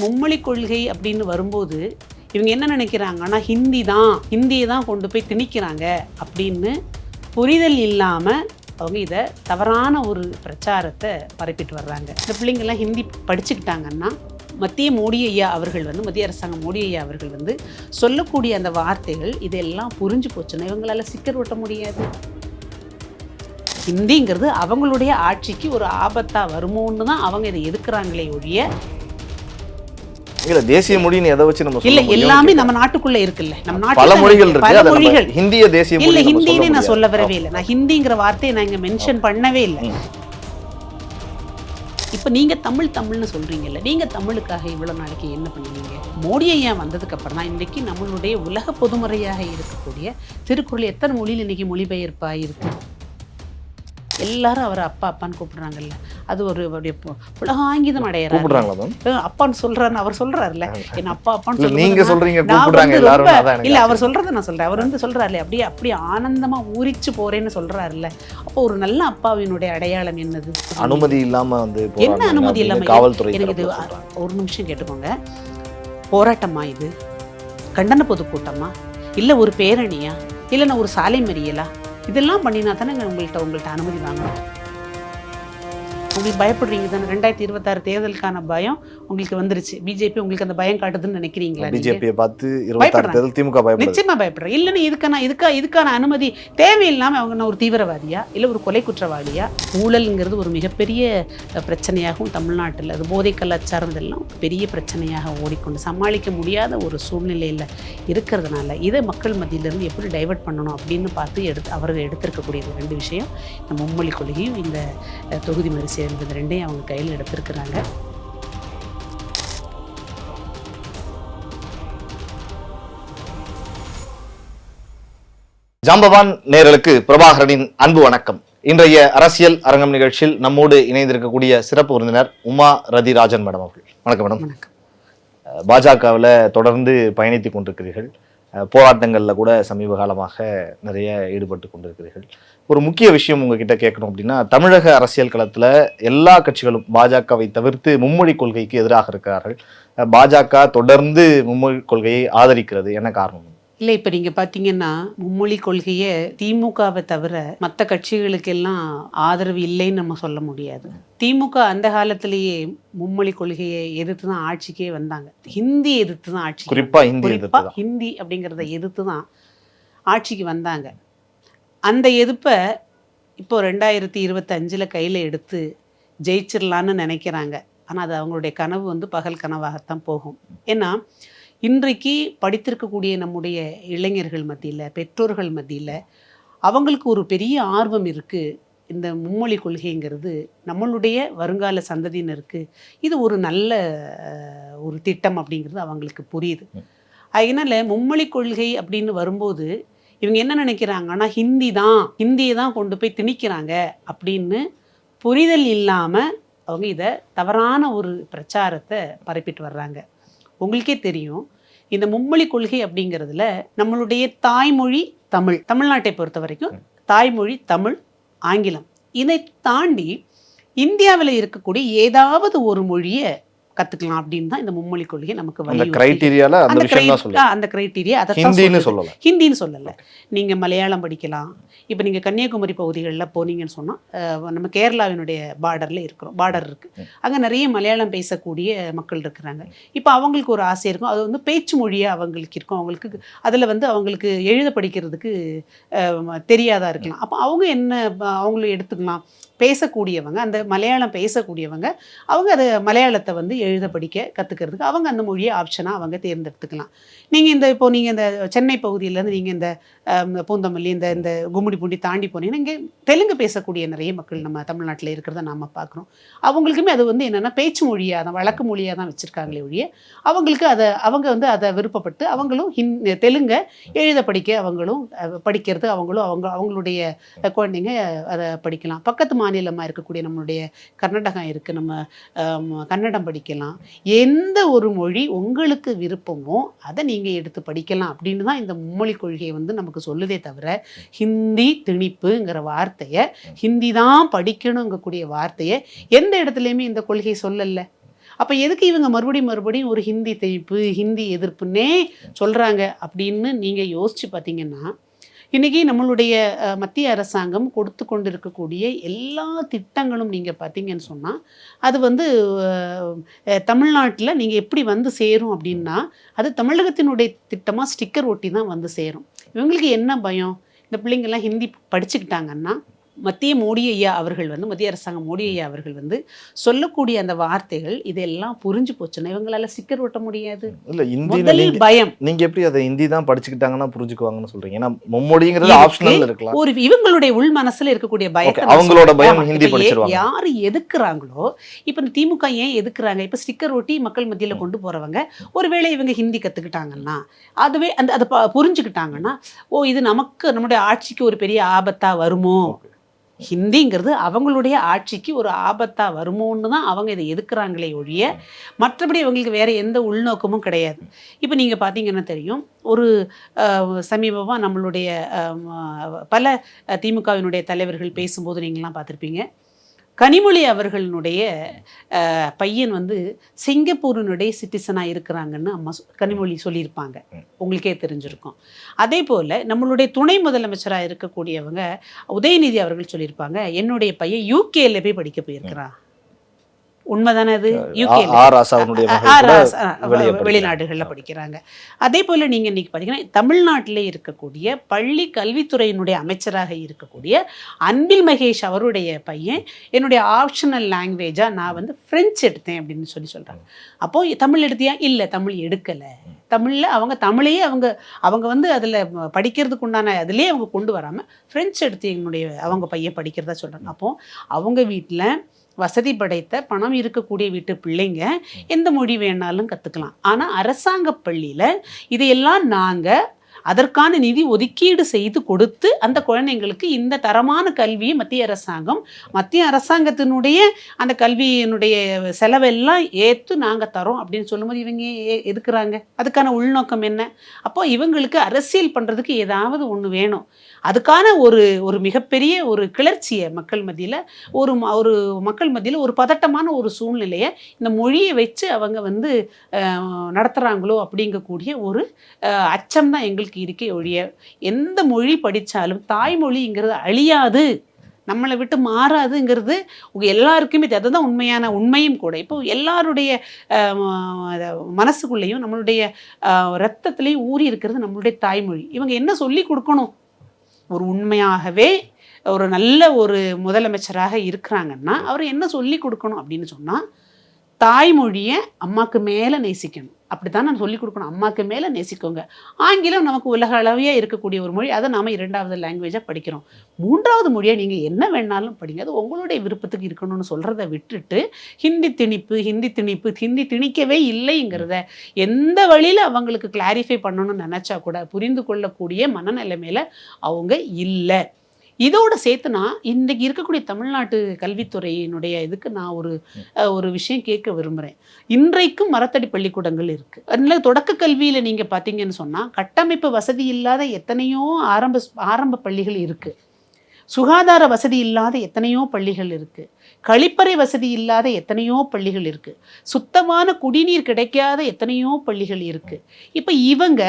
மும்மொழி கொள்கை அப்படின்னு வரும்போது இவங்க என்ன நினைக்கிறாங்கன்னா ஹிந்தி தான் ஹிந்தியை தான் கொண்டு போய் திணிக்கிறாங்க அப்படின்னு புரிதல் இல்லாமல் அவங்க இதை தவறான ஒரு பிரச்சாரத்தை பரப்பிட்டு வர்றாங்க. இந்த பிள்ளைங்கள்லாம் ஹிந்தி படிச்சுக்கிட்டாங்கன்னா மத்திய மோடி ஐயா அவர்கள் வந்து மத்திய அரசாங்கம் மோடி ஐயா அவர்கள் வந்து சொல்லக்கூடிய அந்த வார்த்தைகள் இதெல்லாம் புரிஞ்சு போச்சுன்னா இவங்களால சிக்கர் ஓட்ட முடியாது. ஹிந்திங்கிறது அவங்களுடைய ஆட்சிக்கு ஒரு ஆபத்தாக வருமோன்னு தான் அவங்க இதை எதுக்குறாங்களே ஒழிய இல்ல தேசிய மொழின்னு எதை வச்சு நம்ம இல்ல எல்லாமே. நம்ம நாட்டுக்குள்ள இருக்குல்ல. நம்ம பல நாட்டுல மொழிகள் இருக்கு. பல மொழிகள். ஹிந்திய தேசிய இல்ல ஹிந்தின்னு நான் சொல்ல. வரவே இல்லை. நான் ஹிந்திங்கிற வார்த்தையை நான் இங்க மென்ஷன் பண்ணவே இல்லை. இப்ப நீங்க தமிழ் தமிழ்னு சொல்றீங்கல்ல நீங்க தமிழுக்காக இவ்வளவு நாளைக்கு என்ன பண்ணுவீங்க மோடி ஐயா வந்ததுக்கு அப்புறம் தான் இன்னைக்கு நம்மளுடைய உலக பொதுமறையாக இருக்கக்கூடிய திருக்குறள் எத்தனை மொழியில் இன்னைக்கு மொழிபெயர்ப்பா இருக்கு எல்லாரும் அவரை அப்பா அப்பான்னு கூப்பிடுறாங்கல்ல. அது ஒரு புலகாங்கிதம் அடையிறாரு அப்பான்னு சொல்றாருன்னு அவர் சொல்றாருல்ல. என் அப்பா அப்பான்னு நீங்க சொல்றீங்க இல்ல அவர். சொல்றதை நான் சொல்றேன். அவர் வந்து சொல்றாருல அப்படியே அப்படியே ஆனந்தமா ஊறிச்சு போறேன்னு சொல்றாருல்ல. அப்போ ஒரு நல்ல அப்பாவினுடைய அடையாளம் என்னது? அனுமதி இல்லாம வந்து என்ன அனுமதி இல்லாம? காவல்துறை எனக்கு இது. ஒரு நிமிஷம் கேட்டுக்கோங்க. போராட்டமா இது? கண்டன பொதுக்கூட்டமா? இல்ல ஒரு பேரணியா? இல்லைன்னா ஒரு சாலை மறியலா? இதெல்லாம் பண்ணினா தானே உங்கள்கிட்ட உங்கள்கிட்ட அனுமதி வாங்கணும். உங்களுக்கு பயப்படுறீங்க. தானே ரெண்டாயிரத்தி இருபத்தாறு தேர்தலுக்கான பயம் உங்களுக்கு வந்துருச்சு. பிஜேபி உங்களுக்கு அந்த பயம் காட்டுதுன்னு நினைக்கிறீங்களா? பிஜேபியை பார்த்து இருபத்தாறு திமுக பயப்படுது. நிச்சயமா பயப்படுறேன். இல்லைன்னா இதுக்கான இதுக்கா இதுக்கான அனுமதி தேவையில்லாம அவங்க ஒரு தீவிரவாதியா? இல்ல ஒரு கொலை குற்றவாளியா? ஊழல்ங்கிறது ஒரு மிகப்பெரிய பிரச்சனையாகவும் தமிழ்நாட்டில் அது போதை கலாச்சாரம் இதெல்லாம் பெரிய பிரச்சனையாக ஓடிக்கொண்டு சமாளிக்க முடியாத ஒரு சூழ்நிலையில் இருக்கிறதுனால இதை மக்கள் மத்தியிலிருந்து எப்படி டைவர்ட் பண்ணணும் அப்படின்னு பார்த்து எடுத்து அவர்கள் எடுத்திருக்கக்கூடிய ரெண்டு விஷயம் இந்த மும்மொழி கொள்கையும் இந்த தொகுதி மறுசீரமைப்பு இந்த ரெண்டையும் அவங்க கையில் எடுத்திருக்கிறாங்க. ஜாம்பவான் நேயர்களுக்கு பிரபாகரனின் அன்பு வணக்கம். இன்றைய அரசியல் அரங்கம் நிகழ்ச்சியில் நம்மோடு இணைந்திருக்கக்கூடிய சிறப்பு விருந்தினர் உமா ரதிராஜன் மேடம் அவர்கள். வணக்கம் மேடம். பாஜகவில் தொடர்ந்து பயணித்துக் கொண்டிருக்கிறீர்கள். போராட்டங்கள்ல கூட சமீப காலமாக நிறைய ஈடுபட்டு கொண்டிருக்கிறீர்கள். ஒரு முக்கிய விஷயம் உங்ககிட்ட கேட்கணும் அப்படின்னா தமிழக அரசியல் களத்துல எல்லா கட்சிகளும் பாஜகவை தவிர்த்து மும்மொழி கொள்கைக்கு எதிராக இருக்கிறார்கள். பாஜக தொடர்ந்து மும்மொழி கொள்கையை ஆதரிக்கிறது. என்ன காரணம்? இல்லை இப்போ நீங்கள் பார்த்தீங்கன்னா மும்மொழி கொள்கையை திமுகவை தவிர மற்ற கட்சிகளுக்கெல்லாம் ஆதரவு இல்லைன்னு நம்ம சொல்ல முடியாது. திமுக அந்த காலத்திலேயே மும்மொழி கொள்கையை எதிர்த்து தான் ஆட்சிக்கே வந்தாங்க. ஹிந்தி எதிர்த்து தான் ஆட்சி குறிப்பா இந்தி குறிப்பா எதிர்த்து தான். ஹிந்தி அப்படிங்கிறத எதிர்த்து தான் ஆட்சிக்கு வந்தாங்க. அந்த எதிர்ப்பை இப்போ ரெண்டாயிரத்தி இருபத்தஞ்சில் கையில் எடுத்து ஜெயிச்சிடலான்னு நினைக்கிறாங்க. ஆனால் அது அவங்களுடைய கனவு வந்து பகல் கனவாகத்தான் போகும். ஏன்னா இன்றைக்கு படித்திருக்கக்கூடிய நம்முடைய இளைஞர்கள் மத்தியில் பெற்றோர்கள் மத்தியில் அவங்களுக்கு ஒரு பெரிய ஆர்வம் இருக்குது இந்த மும்மொழி கொள்கைங்கிறது நம்மளுடைய வருங்கால சந்ததியினருக்கு இது ஒரு நல்ல ஒரு திட்டம் அப்படிங்கிறது அவங்களுக்கு புரியுது. அதனால மும்மொழி கொள்கை அப்படின்னு வரும்போது இவங்க என்ன நினைக்கிறாங்கன்னா ஹிந்தி தான் ஹிந்தியை தான் கொண்டு போய் திணிக்கிறாங்க அப்படின்னு புரிதல் இல்லாமல் அவங்க இதை தவறான ஒரு பிரச்சாரத்தை பரப்பிட்டு வர்றாங்க. உங்களுக்கே தெரியும் இந்த மும்மொழி கொள்கை அப்படிங்கிறதுல நம்மளுடைய தாய்மொழி தமிழ். தமிழ்நாட்டை பொறுத்த வரைக்கும் தாய்மொழி தமிழ் ஆங்கிலம். இதை தாண்டி இந்தியாவில் இருக்கக்கூடிய ஏதாவது ஒரு மொழியை கற்றுக்கலாம் அப்படின்னு தான் இந்த மும்மொழி கொள்கை நமக்கு கிரைட்டீரியால அந்த அந்த கிரைட்டீரியா அதை ஹிந்தின்னு சொல்லல. ஹிந்தின்னு சொல்லலை. நீங்கள் மலையாளம் படிக்கலாம். இப்போ நீங்கள் கன்னியாகுமரி பகுதிகளில் போனீங்கன்னு சொன்னால் நம்ம கேரளாவினுடைய பார்டரில் இருக்கிறோம். பார்டர் இருக்குது அங்கே நிறைய மலையாளம் பேசக்கூடிய மக்கள் இருக்கிறாங்க. இப்போ அவங்களுக்கு ஒரு ஆசை இருக்கும். அது வந்து பேச்சு மொழியாக அவங்களுக்கு இருக்கும். அவங்களுக்கு அதில் வந்து அவங்களுக்கு எழுத படிக்கிறதுக்கு தெரியாதா இருக்கலாம். அப்போ அவங்க என்ன அவங்களும் எடுத்துக்கலாம். பேசக்கூடியவங்க அந்த மலையாளம் பேசக்கூடியவங்க அவங்க அதை மலையாளத்தை வந்து எழுத படிக்க கற்றுக்கிறதுக்கு அவங்க அந்த மொழியை ஆப்ஷனாக அவங்க தேர்ந்தெடுத்துக்கலாம். நீங்கள் இந்த இப்போ நீங்கள் இந்த சென்னை பகுதியிலேருந்து நீங்கள் இந்த பூந்தமல்லி இந்த இந்த கும்மிடிப்பூண்டி தாண்டி போனீங்கன்னா இங்கே தெலுங்கு பேசக்கூடிய நிறைய மக்கள் நம்ம தமிழ்நாட்டில் இருக்கிறத நாம் பார்க்குறோம். அவங்களுக்குமே அது வந்து என்னென்னா பேச்சு மொழியாக தான் வழக்கு மொழியாக தான் வச்சுருக்காங்களே ஒழிய அவங்களுக்கு அதை அவங்க வந்து அதை விருப்பப்பட்டு அவங்களும் ஹிந் தெலுங்கை எழுத படிக்க அவங்களும் படிக்கிறது அவங்களும் அவங்க அவங்களுடைய குழந்தைங்க அதை படிக்கலாம். பக்கத்து மாநிலமாக இருக்கக்கூடிய நம்மளுடைய கர்நாடகம் இருக்குது நம்ம கன்னடம் படிக்க படிக்கலாம். எந்த ஒரு மொழி உங்களுக்கு விருப்பமோ அதை நீங்கள் எடுத்து படிக்கலாம் அப்படின்னு தான் இந்த மும்மொழி கொள்கையை வந்து நமக்கு சொல்லுதே தவிர ஹிந்தி திணிப்புங்கிற வார்த்தையை ஹிந்தி தான் படிக்கணுங்கக்கூடிய வார்த்தையை எந்த இடத்துலையுமே இந்த கொள்கை சொல்லல. அப்போ எதுக்கு இவங்க மறுபடியும் மறுபடியும் ஒரு ஹிந்தி திணிப்பு ஹிந்தி எதிர்ப்புன்னே சொல்கிறாங்க அப்படின்னு நீங்கள் யோசித்து பார்த்தீங்கன்னா இன்றைக்கி நம்மளுடைய மத்திய அரசாங்கம் கொடுத்து கொண்டிருக்கக்கூடிய எல்லா திட்டங்களும் நீங்கள் பார்த்தீங்கன்னு சொன்னால் அது வந்து தமிழ்நாட்டில் நீங்கள் எப்படி வந்து சேரும் அப்படின்னா அது தமிழகத்தினுடைய திட்டமாக ஸ்டிக்கர் ஒட்டி தான் வந்து சேரும். இவங்களுக்கு என்ன பயம்? இந்த பிள்ளைங்கள்லாம் ஹிந்தி படிச்சுக்கிட்டாங்கன்னா மத்திய மோடி ஐயா அவர்கள் வந்து மத்திய அரசாங்கம் மோடி ஐயா அவர்கள் வந்து சொல்லக்கூடிய அந்த வார்த்தைகள் இதெல்லாம் புரிஞ்சு போச்சுன்னா இவங்களால ஸ்டிக்கர் ஒட்ட முடியாது இல்ல இந்தி பயம் நீங்க எப்படி அதை ஹிந்தி தான் படிச்சுக்கிட்டாங்கன்னா புரிஞ்சுக்குவாங்கன்னு சொல்றீங்க ஏன்னா மும்மொழிங்கிறது. ஆப்ஷனல் இருக்கலாம் ஒரு இவங்களுடைய உள் மனசுல இருக்கக்கூடிய நான் அவங்களோட. பயம் ஹிந்தி படிச்சிருவாங்க. யாரு எதுக்குறாங்களோ இப்ப இந்த திமுக ஏன் எதுக்குறாங்க இப்ப ஸ்டிக்கர் ஒட்டி மக்கள் மத்தியில கொண்டு போறவங்க ஒருவேளை இவங்க ஹிந்தி கத்துக்கிட்டாங்கன்னா அதுவே அந்த அதை புரிஞ்சுக்கிட்டாங்கன்னா ஓ இது நமக்கு நம்முடைய ஆட்சிக்கு ஒரு பெரிய ஆபத்தா வருமோ ஹிந்திங்கிறது அவங்களுடைய ஆட்சிக்கு ஒரு ஆபத்தாக வருமோன்னு தான் அவங்க இதை எதுக்குறாங்களே ஒழிய மற்றபடி அவங்களுக்கு வேற எந்த உள்நோக்கமும் கிடையாது. இப்போ நீங்கள் பார்த்தீங்கன்னா தெரியும் ஒரு சமீபமாக நம்மளுடைய பல திமுகவினுடைய தலைவர்கள் பேசும்போது நீங்களாம் பார்த்துருப்பீங்க கனிமொழி அவர்களுடைய அஹ், பையன் வந்து சிங்கப்பூரினுடைய சிட்டிசனாக இருக்கிறாங்கன்னு அம்மா கனிமொழி சொல்லியிருப்பாங்க. உங்களுக்கே தெரிஞ்சிருக்கும். அதே போல் நம்மளுடைய துணை முதலமைச்சராக இருக்கக்கூடியவங்க உதயநிதி அவர்கள் சொல்லியிருப்பாங்க என்னுடைய பையன் யூகேல போய் படிக்க போயிருக்கிறான். உண்மைதானே அது? படிக்கிறாங்க. வெளிநாடுகளில் படிக்கிறாங்க. அதே போல் நீங்கள் இன்னைக்கு பார்த்தீங்கன்னா தமிழ்நாட்டிலே இருக்கக்கூடிய பள்ளி கல்வித்துறையினுடைய அமைச்சராக இருக்கக்கூடிய அன்பில் மகேஷ் அவருடைய பையன் என்னுடைய ஆப்ஷனல் லாங்குவேஜாக நான் வந்து ஃப்ரெஞ்சு எடுத்தேன் அப்படின்னு சொல்லி சொல்கிறாங்க அப்போ தமிழ் எடுத்தியா? இல்லை தமிழ் எடுக்கலை. தமிழில் அவங்க தமிழையே அவங்க அவங்க வந்து அதில் படிக்கிறதுக்கு உண்டான அதுலேயே அவங்க கொண்டு வராமல் ஃப்ரெஞ்சு எடுத்து எங்களுடைய அவங்க பையன் படிக்கிறதா சொல்கிறாங்க அப்போ அவங்க வீட்டில் வசதி படைத்த பணம் இருக்கக்கூடிய வீட்டு பிள்ளைங்க எந்த மொழி வேணாலும் கற்றுக்கலாம் ஆனால் அரசாங்க பள்ளியில் இதையெல்லாம் நாங்கள் அதற்கான நிதி ஒதுக்கீடு செய்து கொடுத்து அந்த குழந்தைங்களுக்கு இந்த தரமான கல்வியை மத்திய அரசாங்கம் மத்திய அரசாங்கத்தினுடைய அந்த கல்வியினுடைய செலவெல்லாம் ஏற்று நாங்கள் தரோம் அப்படின்னு சொல்லும்போது இவங்க ஏ- எதுக்குறாங்க? அதுக்கான உள்நோக்கம் என்ன? அப்போ இவங்களுக்கு அரசியல் பண்ணுறதுக்கு ஏதாவது ஒன்று வேணும். அதுக்கான ஒரு ஒரு மிகப்பெரிய ஒரு கிளர்ச்சியை மக்கள் மத்தியில் ஒரு ம- ஒரு மக்கள் மத்தியில் ஒரு பதட்டமான ஒரு சூழ்நிலையை இந்த மொழியை வச்சு அவங்க வந்து நடத்துகிறாங்களோ அப்படிங்கக்கூடிய ஒரு அச்சம் தான் எங்களுக்கு இருக்கே ஒழிய எந்த மொழி படித்தாலும் தாய்மொழிங்கிறது அழியாது. நம்மளை விட்டு மாறாதுங்கிறது உங்க எல்லாருக்குமே அதுதான் உண்மையான உண்மையும் கூட. இப்போ எல்லாருடைய மனசுக்குள்ளேயும் நம்மளுடைய ரத்தத்திலையும் ஊறி இருக்கிறது நம்மளுடைய தாய்மொழி. இவங்க என்ன சொல்லி கொடுக்கணும்? ஒரு உண்மையாகவே ஒரு நல்ல ஒரு முதலமைச்சராக இருக்கிறாங்கன்னா அவர் என்ன சொல்லி கொடுக்கணும் அப்படின்னு சொன்னால் தாய்மொழியை அம்மாக்கு மேலே நேசிக்கணும். அப்படித்தான் நான் சொல்லி கொடுக்கணும். அம்மாவுக்கு மேலே நேசிக்கோங்க. ஆங்கிலம் நமக்கு உலகளவியாக இருக்கக்கூடிய ஒரு மொழி. அதை நாம் இரண்டாவது லாங்குவேஜாக படிக்கிறோம். மூன்றாவது மொழியை நீங்கள் என்ன வேணாலும் படிங்க. அது உங்களுடைய விருப்பத்துக்கு இருக்கணும்னு சொல்கிறத விட்டுட்டு ஹிந்தி திணிப்பு ஹிந்தி திணிப்பு ஹிந்தி திணிக்கவே இல்லைங்கிறத எந்த வழியில் அவங்களுக்கு கிளாரிஃபை பண்ணணும்னு நினச்சா கூட புரிந்து கொள்ளக்கூடிய மனநிலைமையில் அவங்க இல்லை. இதோட சேர்த்து நான் இன்றைக்கு இருக்கக்கூடிய தமிழ்நாட்டு கல்வித்துறையினுடைய இதுக்கு நான் ஒரு ஒரு விஷயம் கேட்க விரும்புகிறேன் இன்றைக்கும் மரத்தடி பள்ளிக்கூடங்கள் இருக்குது அதில் தொடக்க கல்வியில் நீங்கள் பார்த்தீங்கன்னு சொன்னால் கட்டமைப்பு வசதி இல்லாத எத்தனையோ ஆரம்ப ஆரம்ப பள்ளிகள் இருக்குது சுகாதார வசதி இல்லாத எத்தனையோ பள்ளிகள் இருக்குது கழிப்பறை வசதி இல்லாத எத்தனையோ பள்ளிகள் இருக்குது சுத்தமான குடிநீர் கிடைக்காத எத்தனையோ பள்ளிகள் இருக்குது இப்போ இவங்க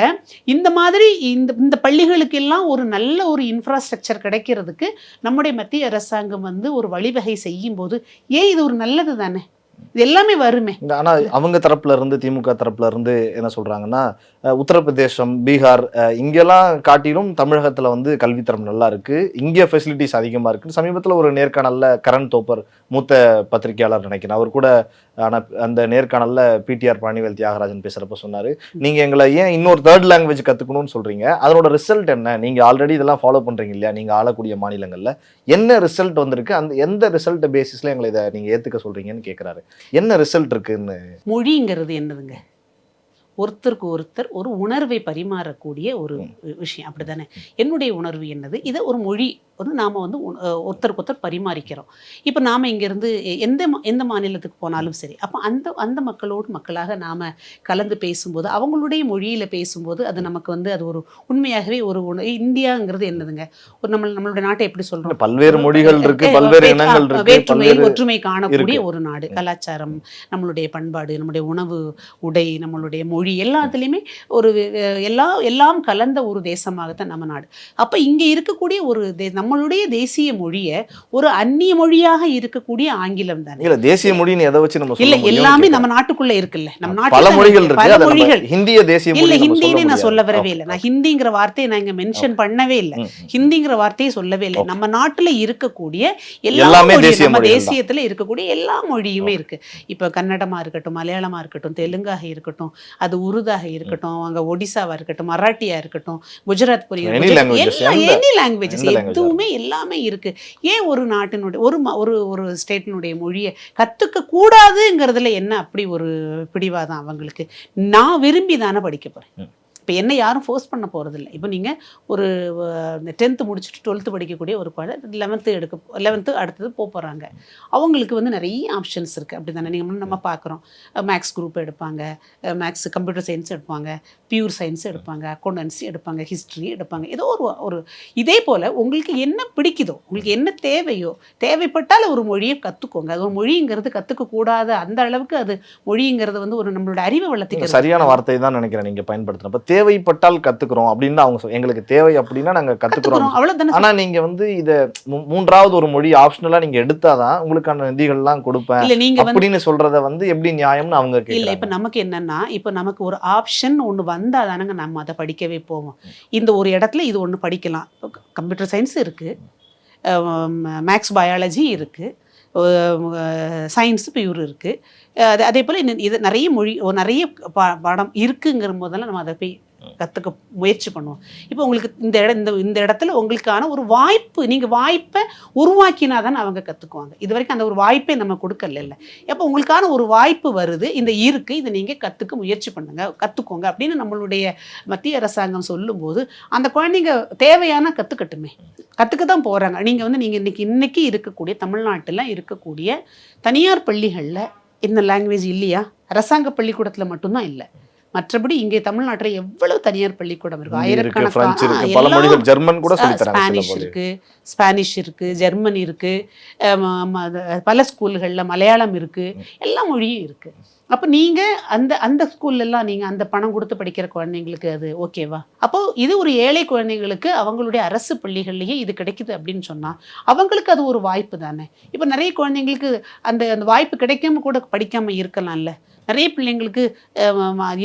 இந்த மாதிரி இந்த இந்த பள்ளிகளுக்கெல்லாம் ஒரு நல்ல ஒரு இன்ஃப்ராஸ்ட்ரக்சர் கிடைக்கிறதுக்கு நம்முடைய மத்திய அரசாங்கம் வந்து ஒரு வழிவகை செய்யும் போது ஏன் இது ஒரு நல்லது தானே இது எல்லாமே வருமே. ஆனால் ஆனா அவங்க தரப்புல இருந்து திமுக தரப்புல இருந்து என்ன சொல்றாங்கன்னா உத்தரப்பிரதேசம் பீகார் இங்கெல்லாம் காட்டிலும் தமிழகத்துல வந்து கல்வித்தரம் நல்லா இருக்கு. இங்க ஃபெசிலிட்டிஸ் அதிகமா இருக்கு சமீபத்துல ஒரு நேர்காணல்ல கரண் தோப்பர் மூத்த பத்திரிகையாளர் நினைக்கிறேன். அவர் கூட ஆனா அந்த நேர்காணல்ல பிடிஆர் பழனிவேல் தியாகராஜன் பேசுறப்ப சொன்னாரு நீங்க எங்களை ஏன் இன்னொரு தேர்ட் லாங்குவேஜ் கத்துக்கணும்னு சொல்றீங்க? அதனோட ரிசல்ட் என்ன? நீங்க ஆல்ரெடி இதெல்லாம் ஃபாலோ பண்றீங்க இல்லையா? நீங்க ஆளக்கூடிய மாநிலங்கள்ல என்ன ரிசல்ட் வந்திருக்கு? அந்த எந்த ரிசல்ட் பேசிஸ்ல எங்களை இதை நீங்க ஏத்துக்க சொல்றீங்கன்னு கேக்குறாரு. என்ன ரிசல்ட் இருக்குன்னு? மொழிங்கிறது என்னதுங்க? ஒருத்தருக்கு ஒருத்தர் ஒரு உணர்வை பரிமாறக்கூடிய ஒரு விஷயம். அப்படிதானே என்னுடைய உணர்வு என்னது? இதை ஒரு மொழி வந்து நாம் வந்து ஒருத்தருக்கு ஒருத்தர் பரிமாறிக்கிறோம் இப்போ நாம் இங்கேருந்து எந்த எந்த மாநிலத்துக்கு போனாலும் சரி அப்போ அந்த அந்த மக்களோடு மக்களாக நாம் கலந்து பேசும்போது அவங்களுடைய மொழியில் பேசும்போது அது நமக்கு வந்து அது ஒரு உண்மையாகவே ஒரு இந்தியாங்கிறது என்னதுங்க ஒரு நம்ம நம்மளுடைய நாட்டை எப்படி சொல்கிறோம் பல்வேறு மொழிகள் இருக்கு பல்வேறு வேற்று- இனங்கள் அஹ் இருக்கு வேற்றுமையில் பல்வேறு ஒற்றுமை காணக்கூடிய. ஒரு நாடு. கலாச்சாரம் நம்மளுடைய பண்பாடு நம்முடைய உணவு உடை நம்மளுடைய மொழி எல்லாத்துலேயுமே ஒரு எல்லா எல்லாம் கலந்த ஒரு தேசமாகத்தான் நம்ம நாடு அப்போ இங்கே இருக்கக்கூடிய ஒரு தே- நம்மளுடைய தேசிய மொழியை ஒரு அந்நிய மொழியாக இருக்கக்கூடிய ஆங்கிலம் தானே. இல்ல தேசிய மொழின்னு எதை வச்சு நம்ம இல்ல எல்லாமே. நம்ம நாட்டுக்குள்ள இருக்குல்ல. நம்ம பல நாட்டுல மொழிகள் பல மொழிகள். ஹிந்திய தேசிய இல்ல ஹிந்தின்னு நான் சொல்ல வரவே. இல்லை. நான் ஹிந்திங்கிற வார்த்தையை நான் இங்க மென்ஷன் பண்ணவே இல்லை. ஹிந்திங்கிற வார்த்தையை சொல்லவே இல்லை. நம்ம நாட்டுல இருக்கக்கூடிய எல்லா எல்லாமே நம்ம. தேசியத்துல இருக்கக்கூடிய எல்லா மொழியுமே இருக்கு. இப்ப கன்னடமா இருக்கட்டும் மலையாளமா இருக்கட்டும் தெலுங்காக இருக்கட்டும் அது உருதாக இருக்கட்டும் அங்க ஒடிசாவா இருக்கட்டும் மராட்டியா இருக்கட்டும் குஜராத் புரிய Any languages, எந்த- எனி லாங்குவேஜஸ் எதுவுமே எல்லாமே இருக்கு. ஏன் ஒரு நாட்டினுடைய ஒரு ம- ஒரு ஒரு ஸ்டேட்டினுடைய மொழியை கத்துக்க கூடாதுங்கிறதுல என்ன அப்படி ஒரு பிடிவாதான் அவங்களுக்கு? நான் விரும்பி தானே படிக்க போகிறேன் இப்போ என்ன யாரும் ஃபோர்ஸ் பண்ண போகிறதில்ல இப்போ நீங்கள் ஒரு டென்த்து முடிச்சுட்டு டுவெல்த்து படிக்கக்கூடிய ஒரு குழந்தை லெவன்த்து எடுக்க லெவன்த்து அடுத்தது போக போகிறாங்க அவங்களுக்கு வந்து நிறைய ஆப்ஷன்ஸ் இருக்குது அப்படி தானே நீங்கள் நம்ம பார்க்குறோம் மேக்ஸ் குரூப் எடுப்பாங்க. மேக்ஸ் கம்ப்யூட்டர் சயின்ஸ் எடுப்பாங்க. பியூர் சயின்ஸ் எடுப்பாங்க. அக்கௌண்டன்சி எடுப்பாங்க. ஹிஸ்ட்ரி எடுப்பாங்க. ஏதோ ஒரு ஒரு இதே போல் உங்களுக்கு என்ன பிடிக்குதோ உங்களுக்கு என்ன தேவையோ தேவைப்பட்டால் ஒரு மொழியை கற்றுக்கோங்க அது ஒரு மொழிங்கிறது கற்றுக்கக்கூடாது அந்த அளவுக்கு அது மொழிங்கிறது வந்து ஒரு நம்மளோட அறிவை நீங்க சரியான வார்த்தை தான் நினைக்கிறேன் நீங்கள் பயன்படுத்துகிறப்ப தேவைப்பட்டால் கத்துக்கிறோம் அப்படின்னு அவங்க எங்களுக்கு தேவை அப்படின்னா நாங்க கத்துக்கிறோம். ஆனா நீங்க வந்து இத மூன்றாவது ஒரு மொழி ஆப்ஷனலா நீங்க எடுத்தாதான் உங்களுக்கான நிதிகள்லாம் கொடுப்பேன் வந்து அப்படின்னு சொல்றத வந்து எப்படி நியாயம்னு அவங்க இல்ல இப்ப நமக்கு என்னன்னா இப்ப நமக்கு ஒரு ஆப்ஷன் ஒண்ணு வந்தா தானங்க நம்ம அதை படிக்கவே போவோம். இந்த ஒரு இடத்துல இது ஒண்ணு படிக்கலாம். கம்ப்யூட்டர் சயின்ஸ் இருக்கு. மேக்ஸ் பயாலஜி இருக்கு. சயின்ஸ் பியூர் இவர் இருக்குது அது அதே போல் இது நிறைய மொழி நிறைய பா- பாடம் இருக்குங்கிற போதெல்லாம் நம்ம அதை போய் கற்றுக்க முயற்சி பண்ணுவோம். இப்போ உங்களுக்கு இந்த இடம் இந்த இந்த இடத்துல உங்களுக்கான ஒரு வாய்ப்பு நீங்கள் வாய்ப்பை உருவாக்கினா தானே அவங்க கற்றுக்குவாங்க இது வரைக்கும் அந்த ஒரு வாய்ப்பை நம்ம கொடுக்கல இல்லை. எப்போ உங்களுக்கான ஒரு வாய்ப்பு வருது இந்த இருக்கு இதை நீங்கள் கற்றுக்க முயற்சி பண்ணுங்க கற்றுக்கோங்க அப்படின்னு நம்மளுடைய மத்திய அரசாங்கம் சொல்லும்போது அந்த குழந்தைங்க தேவையான கற்றுக்கட்டுமே கற்றுக்க தான் போகிறாங்க நீங்கள் வந்து நீங்கள் இன்னைக்கு இன்னைக்கு இருக்கக்கூடிய தமிழ்நாட்டில் இருக்கக்கூடிய தனியார் பள்ளிகளில் இந்த லாங்குவேஜ் இல்லையா? அரசாங்க பள்ளிக்கூடத்தில் மட்டும்தான் இல்லை. மற்றபடி இங்கே தமிழ்நாட்டில் எவ்வளவு தனியார் பள்ளிக்கூடம் இருக்கு? ஆயிரக்கணக்கான ஜெர்மன் கூட ஸ்பானிஷ் இருக்கு ஸ்பானிஷ் இருக்கு ஜெர்மன் இருக்கு பல ஸ்கூல்களில் மலையாளம் இருக்கு எல்லா மொழியும் இருக்கு. அப்போ நீங்க அந்த அந்த ஸ்கூல்ல எல்லாம் நீங்க அந்த பணம் கொடுத்து படிக்கிற குழந்தைங்களுக்கு அது ஓகேவா அப்போ இது ஒரு ஏழை குழந்தைங்களுக்கு அவங்களுடைய அரசு பள்ளிகள்லயே இது கிடைக்குது அப்படின்னு சொன்னா அவங்களுக்கு அது ஒரு வாய்ப்பு தானே? இப்போ நிறைய குழந்தைங்களுக்கு அந்த அந்த வாய்ப்பு கிடைக்காம கூட படிக்காம இருக்கலாம்ல. நிறைய பிள்ளைங்களுக்கு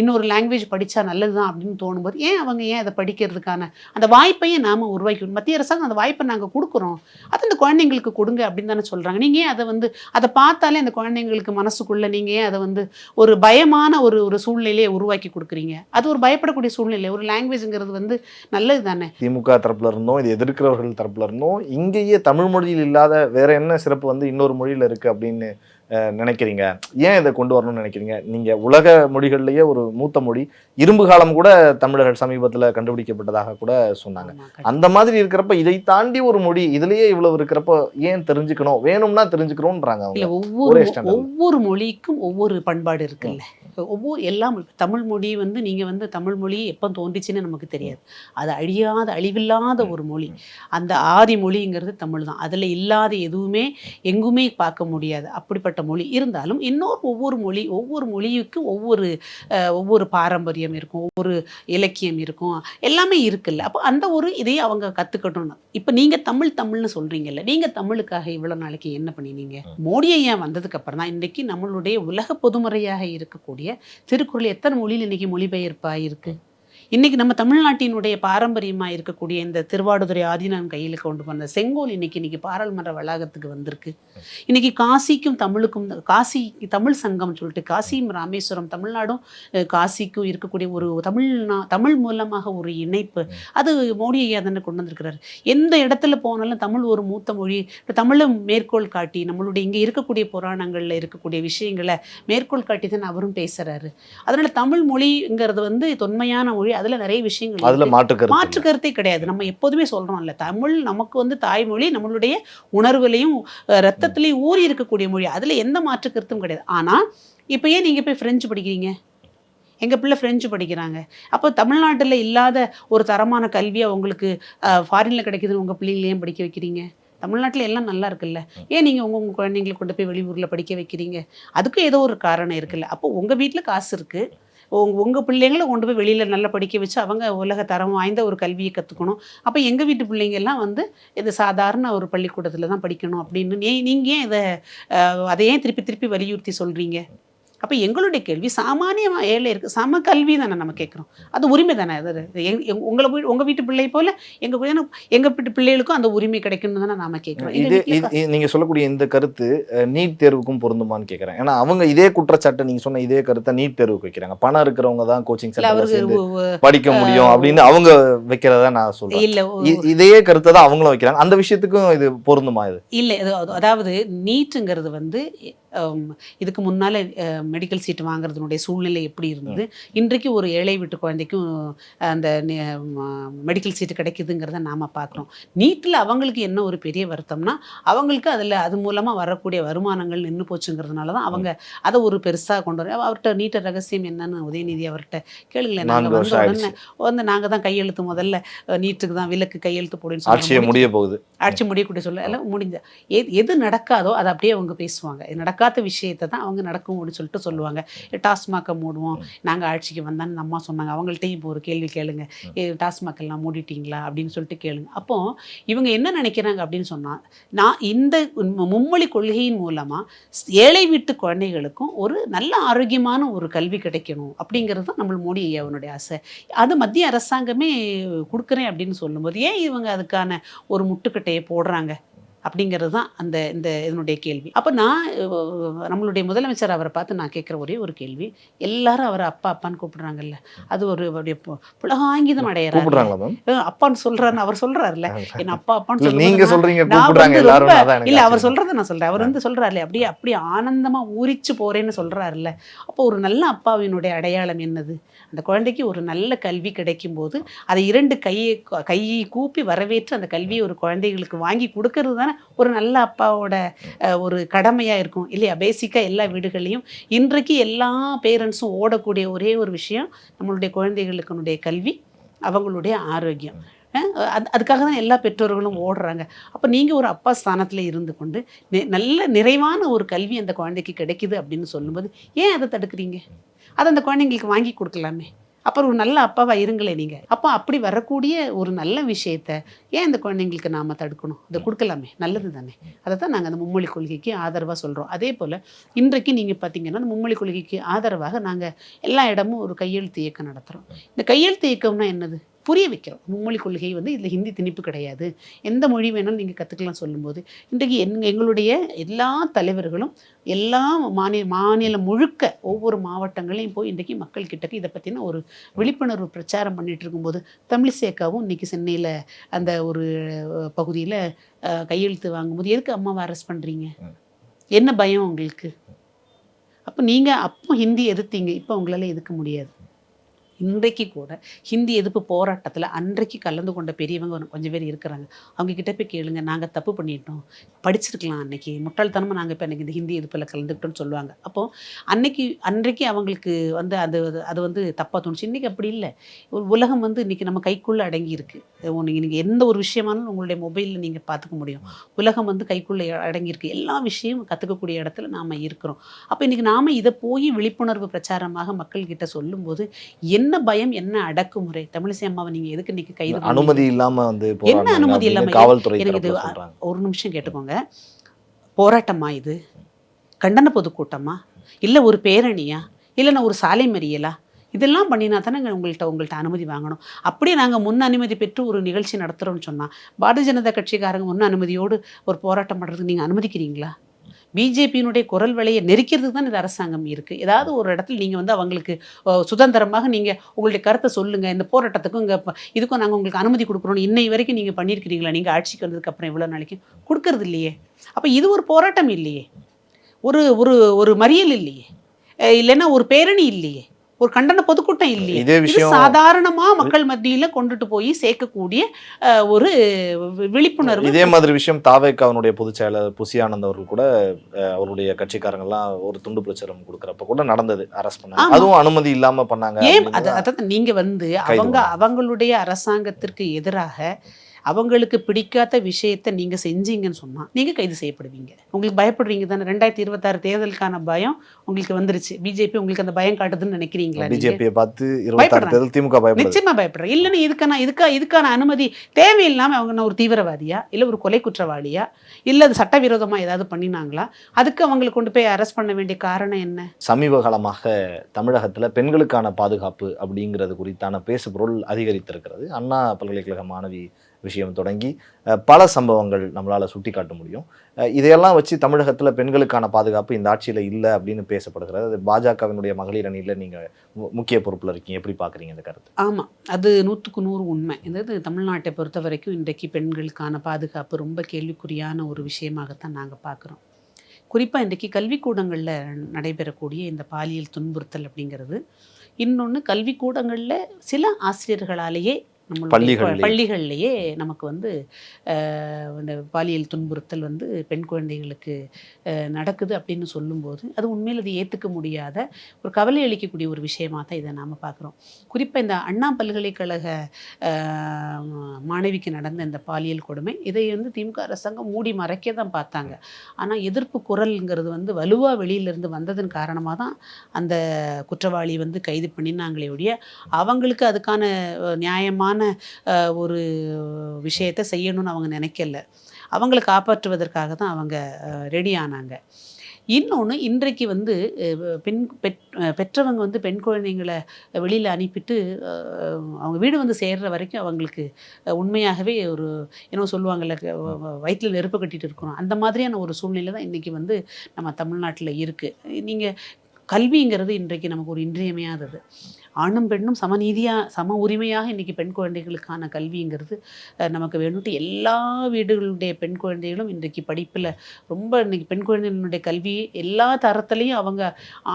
இன்னொரு லாங்குவேஜ் படித்தா நல்லது தான் அப்படின்னு தோணும்போது ஏன் அவங்க ஏன் அதை படிக்கிறதுக்கான அந்த வாய்ப்பையும் நாம் உருவாக்கணும் மத்திய அரசாங்கம் அந்த வாய்ப்பை நாங்கள் கொடுக்குறோம். அது அந்த குழந்தைங்களுக்கு கொடுங்க அப்படின்னு தானே சொல்கிறாங்க நீங்கள் ஏன் அதை வந்து அதை பார்த்தாலே அந்த குழந்தைங்களுக்கு மனசுக்குள்ளே நீங்கள் ஏன் அதை வந்து ஒரு பயமான ஒரு ஒரு சூழ்நிலையை உருவாக்கி கொடுக்குறீங்க? அது ஒரு பயப்படக்கூடிய சூழ்நிலை. ஒரு லாங்குவேஜுங்கிறது வந்து நல்லது தானே? திமுக தரப்புல இருந்தோம் இது எதிர்க்கிறவர்கள் தரப்புல இருந்தும். இங்கேயே தமிழ் மொழியில் இல்லாத வேற என்ன சிறப்பு வந்து இன்னொரு மொழியில் இருக்குது அப்படின்னு நினைக்கிறீங்க? ஏன் இதை கொண்டு வரணும்னு நினைக்கிறீங்க? நீங்க உலக மொழிகள்லயே ஒரு மூத்த மொழி இரும்பு காலம் கூட தமிழர்கள் சமீபத்துல கண்டுபிடிக்கப்பட்டதாக கூட சொன்னாங்க. அந்த மாதிரி இருக்கிறப்ப இதை தாண்டி ஒரு மொழி இதுலயே இவ்வளவு இருக்கிறப்ப ஏன் தெரிஞ்சுக்கணும்? வேணும்னா இல்ல ஒவ்வொரு. ஒவ்வொரு மொழிக்கும் ஒவ்வொரு பண்பாடு இருக்குல்ல. ஒவ்வொரு எல்லா மொழி தமிழ் மொழி வந்து நீங்க வந்து தமிழ் மொழி எப்போ தோன்றிச்சுன்னு நமக்கு தெரியாது. அது அழியாத அழிவில்லாத ஒரு மொழி. அந்த ஆதி மொழிங்கிறது தமிழ் தான். அதுல இல்லாத எதுவுமே எங்குமே பார்க்க முடியாது. அப்படிப்பட்ட மொழி. இருந்தாலும் இன்னொரு ஒவ்வொரு மொழி ஒவ்வொரு மொழிக்கும் ஒவ்வொரு ஒவ்வொரு பாரம்பரியம் இருக்கும். ஒவ்வொரு இலக்கியம் இருக்கும். எல்லாமே இருக்குல்ல. அப்போ அந்த ஒரு இதையே அவங்க கற்றுக்கட்டும்னு இப்போ நீங்கள் தமிழ் தமிழ்னு சொல்கிறீங்கல்ல நீங்கள் தமிழுக்காக இவ்வளோ நாளைக்கு என்ன பண்ணினீங்க? மோடி ஐயா வந்ததுக்கு அப்புறம் தான் இன்றைக்கி நம்மளுடைய உலக பொதுமறையாக இருக்கக்கூடிய திருக்குறள் எத்தனை மொழியில் இன்னைக்கு மொழிபெயர்ப்பாக இன்றைக்கி இன்னைக்கு நம்ம தமிழ்நாட்டினுடைய பாரம்பரியமாக இருக்கக்கூடிய இந்த திருவாடுதுறை ஆதீனம் கையில் கொண்டு வந்த செங்கோல் இன்னைக்கு இன்னைக்கு பாராளுமன்ற வளாகத்துக்கு வந்திருக்கு. இன்னைக்கு காசிக்கும் தமிழுக்கும் காசி தமிழ் சங்கம் சொல்லிட்டு காசியும் ராமேஸ்வரம் தமிழ்நாடும் காசிக்கும் இருக்கக்கூடிய ஒரு தமிழ்நா தமிழ் மூலமாக ஒரு இணைப்பு. அது மோடி ஐயா தானே கொண்டு வந்திருக்கிறாரு. எந்த இடத்துல போனாலும் தமிழ் ஒரு மூத்த மொழி தமிழை மேற்கோள் காட்டி நம்மளுடைய இங்கே இருக்கக்கூடிய புராணங்களில் இருக்கக்கூடிய விஷயங்களை மேற்கோள் காட்டி தான் அவரும் பேசுகிறாரு அதனால் தமிழ் மொழிங்கிறது வந்து தொன்மையான மொழி அதுல நிறைய விஷயங்கள் அதுல. மாற்று மாற்று கருத்தே கிடையாது. நம்ம எப்போதுமே சொல்றோம்ல தமிழ் நமக்கு வந்து தாய்மொழி நம்மளுடைய உணர்வுலையும் ரத்தத்திலையும் ஊறி இருக்கக்கூடிய மொழி. அதுல எந்த மாற்று கருத்தும் கிடையாது. ஆனா இப்போ ஏன் நீங்க போய் பிரெஞ்சு படிக்கிறீங்க. எங்க பிள்ளை பிரெஞ்சு படிக்கிறாங்க. அப்போ தமிழ்நாட்டுல இல்லாத ஒரு தரமான கல்வியை உங்களுக்கு ஃபாரின்ல கிடைக்குதுன்னு உங்க பிள்ளைங்களை ஏன் படிக்க வைக்கிறீங்க? தமிழ்நாட்டில் எல்லாம் நல்லா இருக்குல்ல. ஏன் நீங்கள் உங்கள் உங்கள் குழந்தைங்களை கொண்டு போய் வெளியூரில் படிக்க வைக்கிறீங்க? அதுக்கும் ஏதோ ஒரு காரணம் இருக்குல்ல. அப்போ உங்கள் வீட்டில் காசு இருக்குது உங்க உங்கள் பிள்ளைங்களை கொண்டு போய் வெளியில் நல்லா படிக்க வச்சு அவங்க உலக தரம் வாய்ந்த ஒரு கல்வியை கற்றுக்கணும் அப்போ எங்கள் வீட்டு பிள்ளைங்க எல்லாம் வந்து இது சாதாரண ஒரு பள்ளிக்கூடத்தில் தான் படிக்கணும் அப்படின்னு. நீ நீங்கள் ஏன் இதை அதையே திருப்பி திருப்பி வலியுறுத்தி சொல்கிறீங்க அப்போ எங்களுடைய கேள்வி சாமானியமா ஏழை இருக்கு. சம கல்வி தானே நம்ம கேட்குறோம். அது உரிமை தானே? அது எங்- உங்களை வீ உங்கள் வீட்டு பிள்ளை போல எங்கள் குழந்தை- எங்க வீட்டு பிள்ளைகளுக்கும் அந்த உரிமை கிடைக்கணும்னு தானே நாம கேட்குறோம். இது இது- இது- நீங்க சொல்லக்கூடிய இந்த கருத்து நீட் தேர்வுக்கும் பொருந்துமான்னு கேக்குறேன் ஏன்னா அவங்க இதே குற்றச்சாட்டை நீங்க சொன்ன இதே கருத்தை நீட் தேர்வுக்கு வைக்கிறாங்க. பணம் இருக்கிறவங்க தான் கோச்சிங் படிக்க முடியும் அப்படின்னு அவங்க வைக்கிறதா நான் சொல்றேன். இல்ல இதே கருத்தை தான் அவங்களும் வைக்கிறாங்க. அந்த விஷயத்துக்கும் இது பொருந்துமா இது? இல்லை அது அது- அதாவது நீட்டுங்கிறது வந்து இதுக்கு முன்னால் மெடிக்கல் சீட் வாங்குறதுனுடைய சூழ்நிலை எப்படி இருந்தது? இன்றைக்கு ஒரு ஏழை வீட்டு குழந்தைக்கும் அந்த மெடிக்கல் சீட்டு கிடைக்குதுங்கிறத நாம் பார்க்குறோம் நீட்டில் அவங்களுக்கு என்ன ஒரு பெரிய வருத்தம்னா அவங்களுக்கு அதில் அது மூலமாக வரக்கூடிய வருமானங்கள் நின்று போச்சுங்கிறதுனால தான் அவங்க அதை ஒரு பெருசாக கொண்டு வர அவர்கிட்ட நீட்ட ரகசியம் என்னன்னு உதயநிதி அவர்கிட்ட கேளுங்களேன். நாங்கள் வந்த உடனே வந்து நாங்கள் தான் கையெழுத்து முதல்ல நீட்டுக்கு தான் விலக்கு கையெழுத்து போடுன்னு சொல்லி முடிய போகுது. ஆட்சி முடியக்கூடிய சொல்ல எல்லாம் முடிஞ்ச. எது எது நடக்காதோ அதை அப்படியே அவங்க பேசுவாங்க. இது நடக்காத விஷயத்தை தான் அவங்க நடக்கும் அப்படின்னு சொல்லிட்டு சொல்லுவாங்க. டாஸ்மாகை மூடுவோம். நாங்கள் ஆட்சிக்கு வந்தான்னு அம்மா சொன்னாங்க. அவங்கள்ட்டையும் இப்போ ஒரு கேள்வி கேளுங்க. டாஸ்மாக் எல்லாம் மூடிட்டீங்களா அப்படின்னு சொல்லிட்டு கேளுங்க. அப்போ இவங்க என்ன நினைக்கிறாங்க அப்படின்னு சொன்னால் நான் இந்த மும்மொழி கொள்கையின் மூலமாக ஏழை வீட்டு குழந்தைகளுக்கும் ஒரு நல்ல ஆரோக்கியமான ஒரு கல்வி கிடைக்கணும் அப்படிங்கிறது தான் நம்ம மோடி ஐயாவுடைய ஆசை. அது மத்திய அரசாங்கமே கொடுக்குறேன் அப்படின்னு சொல்லும்போது ஏன் இவங்க அதுக்கான ஒரு முட்டுக்கட்டையை போடுறாங்க? அப்படிங்கிறது தான் அந்த இந்த இதனுடைய கேள்வி. அப்போ நான் நம்மளுடைய முதலமைச்சர் அவரை பார்த்து நான் கேட்குற ஒரே ஒரு கேள்வி எல்லாரும் அவரை அப்பா அப்பான்னு கூப்பிடுறாங்கல்ல. அது ஒரு அவருடைய பு- புலகாங்கிதம் அடையிறாரு. அப்பான்னு சொல்றாருன்னு அவர் சொல்றாருல்ல. என் அப்பா அப்பான்னு நீங்க சொல்றீங்க இல்ல அவர். சொல்றத நான் சொல்றேன். அவர் வந்து சொல்றாருல அப்படியே அப்படியே ஆனந்தமா ஊறிச்சு போறேன்னு சொல்றாருல்ல. அப்போ ஒரு நல்ல அப்பாவினுடைய அடையாளம் என்னது? அந்த குழந்தைக்கு ஒரு நல்ல கல்வி கிடைக்கும் போது அதை இரண்டு கையை கையை கூப்பி வரவேற்று அந்த கல்வியை ஒரு குழந்தைகளுக்கு வாங்கி கொடுக்கறது தானே ஒரு நல்ல அப்பாவோட ஒரு கடமையாக இருக்கும். இல்லையா? பேசிக்காக எல்லா வீடுகளையும் இன்றைக்கு எல்லா பேரண்ட்ஸும் ஓடக்கூடிய ஒரே ஒரு விஷயம் நம்மளுடைய குழந்தைகளுக்குனுடைய கல்வி அவங்களுடைய ஆரோக்கியம். அது அதுக்காக தான் எல்லா பெற்றோர்களும் ஓடுறாங்க. அப்போ நீங்கள் ஒரு அப்பா ஸ்தானத்தில் இருந்து கொண்டு நல்ல நிறைவான ஒரு கல்வி அந்த குழந்தைக்கு கிடைக்குது அப்படின்னு சொல்லும்போது ஏன் அதை தடுக்கிறீங்க? அதை அந்த குழந்தைங்களுக்கு வாங்கி கொடுக்கலாமே. அப்புறம் ஒரு நல்ல அப்பாவா இருங்களே நீங்கள் அப்போ அப்படி வரக்கூடிய ஒரு நல்ல விஷயத்த ஏன் அந்த குழந்தைங்களுக்கு நாம் தடுக்கணும்? அதை கொடுக்கலாமே. நல்லது தானே. அதை தான் நாங்கள் அந்த மும்மொழி கொள்கைக்கு ஆதரவாக சொல்கிறோம் அதே போல் இன்றைக்கு நீங்கள் பார்த்தீங்கன்னா அந்த மும்மொழி கொள்கைக்கு ஆதரவாக நாங்கள் எல்லா இடமும் ஒரு கையெழுத்து இயக்கம் நடத்துகிறோம் இந்த கையெழுத்து இயக்கம்னா என்னது? புரிய வைக்கிறோம் மும்மொழி கொள்கை வந்து இதில் ஹிந்தி திணிப்பு கிடையாது. எந்த மொழி வேணாலும் நீங்கள் கற்றுக்கலாம் சொல்லும்போது இன்றைக்கு எங் எங்களுடைய எல்லா தலைவர்களும் எல்லா மாநில மாநிலம் முழுக்க ஒவ்வொரு மாவட்டங்களையும் போய் இன்றைக்கி மக்கள் கிட்டக்கு இதை பற்றின ஒரு விழிப்புணர்வு பிரச்சாரம் பண்ணிட்டு இருக்கும்போது தமிழிசேக்காவும் இன்னைக்கு சென்னையில் அந்த ஒரு பகுதியில் கையெழுத்து வாங்கும்போது எதுக்கு அம்மாவை அரெஸ்ட் பண்ணுறீங்க என்ன பயம் உங்களுக்கு? அப்போ நீங்கள் அப்போ ஹிந்தி எதிர்த்தீங்க. இப்போ உங்களால் எதுக்க முடியாது. இன்றைக்கு கூட ஹிந்தி எதிர்ப்பு போராட்டத்தில் அன்றைக்கு கலந்து கொண்ட பெரியவங்க ஒரு கொஞ்சம் பேர் இருக்கிறாங்க. அவங்க கிட்ட போய் கேளுங்க நாங்கள் தப்பு பண்ணிட்டோம். படிச்சிருக்கலாம் அன்னைக்கு. முட்டாள்தனமாக நாங்கள் இப்போ அன்றைக்கி இந்த ஹிந்தி எதிர்ப்பில் கலந்துக்கிட்டோம்னு சொல்லுவாங்க. அப்போது அன்னைக்கு அன்றைக்கு அவங்களுக்கு வந்து அது அது வந்து தப்பாக தோணுச்சு. இன்றைக்கி அப்படி இல்லை. ஒரு உலகம் வந்து இன்றைக்கி நம்ம கைக்குள்ளே அடங்கியிருக்கு. நீங்கள் நீங்கள் எந்த ஒரு விஷயமானாலும் உங்களுடைய மொபைலில் நீங்கள் பார்த்துக்க முடியும். உலகம் வந்து கைக்குள்ளே அடங்கியிருக்கு. எல்லா விஷயமும் கற்றுக்கக்கூடிய இடத்துல நாம் இருக்கிறோம். அப்போ இன்றைக்கி நாம் இதை போய் விழிப்புணர்வு பிரச்சாரமாக மக்கள்கிட்ட சொல்லும்போது என்ன பயம் என்ன அடக்குமுறை? தமிழிசை அம்மாவை நீங்கள் எதுக்கு இன்னைக்கு கைது? அனுமதி இல்லாம வந்து என்ன அனுமதி அப்படின்னு இல்லாம? காவல்துறை எனக்கு இது ஒரு நிமிஷம் கேட்டுக்கோங்க. போராட்டமா இது? கண்டன பொதுக்கூட்டமா? இல்லை ஒரு பேரணியா? இல்லைன்னா ஒரு சாலை மறியலா? இதெல்லாம் பண்ணினா தானே உங்கள்கிட்ட உங்கள்கிட்ட அனுமதி வாங்கணும். அப்படியே நாங்கள் முன் அனுமதி பெற்று ஒரு நிகழ்ச்சி நடத்துகிறோம்னு சொன்னால் பாரதிய ஜனதா கட்சிக்காரங்க முன் அனுமதியோடு ஒரு போராட்டம் பண்ணுறதுக்கு நீங்கள் அனுமதிக்கிறீங்களா? பிஜேபியினுடைய குரல் விலையை நெருக்கிறதுக்கு தான் இந்த அரசாங்கம் இருக்குது ஏதாவது ஒரு இடத்துல நீங்கள் வந்து அவங்களுக்கு சுதந்திரமாக நீங்கள் உங்களுடைய கருத்தை சொல்லுங்கள் இந்த போராட்டத்துக்கும் இங்கே இதுக்கும் நாங்கள் உங்களுக்கு அனுமதி கொடுக்குறோம் இன்னை வரைக்கும் நீங்கள் பண்ணியிருக்கிறீங்களா? நீங்கள் ஆட்சிக்கு வந்ததுக்கு அப்புறம் இவ்வளோ நாளைக்கு? கொடுக்கறது இல்லையே. அப்போ இது ஒரு போராட்டம் இல்லையே. ஒரு ஒரு ஒரு மறியல் இல்லையே. இல்லைன்னா ஒரு பேரணி இல்லையே. ஒரு கண்டன பொதுக்கூட்டம் இல்லையே இதே விஷயம் சாதாரணமா மக்கள் மத்தியில கொண்டுட்டு போய் சேர்க்கக்கூடிய ஒரு விழிப்புணர்வு இதே மாதிரி விஷயம் தாவேக்காவினுடைய பொதுச் செயலர் புசி ஆனந்த் அவர்கள் கூட அவருடைய கட்சிக்காரங்க எல்லாம் ஒரு துண்டு பிரச்சாரம் கொடுக்கறப்ப கூட நடந்தது அரெஸ்ட் பண்ணாங்க. அதுவும் அனுமதி இல்லாம பண்ணாங்க ஏன் அதாவது நீங்க வந்து அவங்க. அவங்களுடைய அரசாங்கத்திற்கு எதிராக அவங்களுக்கு பிடிக்காத விஷயத்தை நீங்க செஞ்சீங்கன்னு சொன்னா நீங்க கைது செய்யப்படுவீங்க. உங்களுக்கு பயப்படுறீங்க தானே? ரெண்டாயிரத்தி இருபத்தாறு தேர்தலுக்கான பயம் உங்களுக்கு வந்துருச்சு. பிஜேபி உங்களுக்கு அந்த பயம் காட்டுதுன்னு நினைக்கிறீங்களா? பிஜேபியை பார்த்து இருபத்தாறு திமுக பயப்படுது. நிச்சயமா பயப்படுறேன் இல்லைன்னு இதுக்கான இதுக்கா இதுக்கான அனுமதி தேவையில்லாம அவங்க ஒரு தீவிரவாதியா? இல்ல ஒரு கொலை குற்றவாளியா? இல்ல அது சட்டவிரோதமா ஏதாவது பண்ணினாங்களா? அதுக்கு அவங்களை கொண்டு போய் அரெஸ்ட் பண்ண வேண்டிய காரணம் என்ன? சமீப காலமாக தமிழகத்துல பெண்களுக்கான பாதுகாப்பு அப்படிங்கிறது குறித்தான பேசுபொருள் அதிகரித்திருக்கிறது. அண்ணா பல்கலைக்கழக மாணவி விஷயம் தொடங்கி பல சம்பவங்கள் நம்மளால் சுட்டி காட்ட முடியும் இதையெல்லாம் வச்சு தமிழகத்தில் பெண்களுக்கான பாதுகாப்பு இந்த ஆட்சியில் இல்லை அப்படின்னு பேசப்படுகிறது. அது பாஜகவினுடைய மகளிர் அணியில் நீங்கள் மு- முக்கிய பொறுப்பில் இருக்கீங்க. எப்படி பார்க்குறீங்க இந்த கருத்து? ஆமாம் அது நூற்றுக்கு நூறு உண்மை. அதாவது தமிழ்நாட்டை பொறுத்த வரைக்கும் இன்றைக்கு பெண்களுக்கான பாதுகாப்பு ரொம்ப கேள்விக்குறியான ஒரு விஷயமாகத்தான் நாங்கள் பார்க்குறோம் குறிப்பாக இன்றைக்கு கல்விக்கூடங்களில் நடைபெறக்கூடிய இந்த பாலியல் துன்புறுத்தல் அப்படிங்கிறது இன்னொன்று கல்விக்கூடங்களில் சில ஆசிரியர்களாலேயே நம்மளுடைய பள்ளிகள்லயே. நமக்கு வந்து இந்த பாலியல் துன்புறுத்தல் வந்து பெண் குழந்தைகளுக்கு நடக்குது அப்படின்னு சொல்லும்போது அது உண்மையில் அது ஏற்றுக்க முடியாத ஒரு கவலை அளிக்கக்கூடிய ஒரு விஷயமா தான் இதை நாம் பார்க்குறோம் குறிப்பாக இந்த அண்ணா பல்கலைக்கழக மாணவிக்கு நடந்த இந்த பாலியல் கொடுமை இதை வந்து திமுக அரசாங்கம் மூடி மறைக்க தான் பார்த்தாங்க ஆனால் எதிர்ப்பு குரல்ங்கிறது வந்து வலுவாக வெளியிலேருந்து வந்ததன் காரணமாக தான் அந்த குற்றவாளி வந்து கைது பண்ணினாங்களே ஒழிய அவங்களுக்கு அதுக்கான நியாயமான தவறான ஒரு விஷயத்தை செய்யணும்னு அவங்க நினைக்கல. அவங்கள காப்பாற்றுவதற்காக தான் அவங்க ரெடி ஆனாங்க. இன்னொன்று இன்றைக்கு வந்து பெண் பெற் பெற்றவங்க வந்து பெண் குழந்தைங்களை வெளியில் அனுப்பிட்டு அவங்க வீடு வந்து சேர்ற வரைக்கும் அவங்களுக்கு உண்மையாகவே ஒரு என்ன சொல்லுவாங்கல்ல வயிற்றில் நெருப்பு கட்டிட்டு இருக்கிறோம். அந்த மாதிரியான ஒரு சூழ்நிலை தான் இன்றைக்கி வந்து நம்ம தமிழ்நாட்டில் இருக்குது நீங்கள் கல்விங்கிறது இன்றைக்கு நமக்கு ஒரு இன்றியமையாதது. ஆணும் பெண்ணும் சமநீதியாக சம உரிமையாக இன்றைக்கி பெண் குழந்தைகளுக்கான கல்விங்கிறது நமக்கு வேணும்ட்டு எல்லா வீடுகளுடைய பெண் குழந்தைகளும் இன்றைக்கு படிப்பில் ரொம்ப இன்றைக்கி பெண் குழந்தைகளுடைய கல்வி எல்லா தரத்துலேயும் அவங்க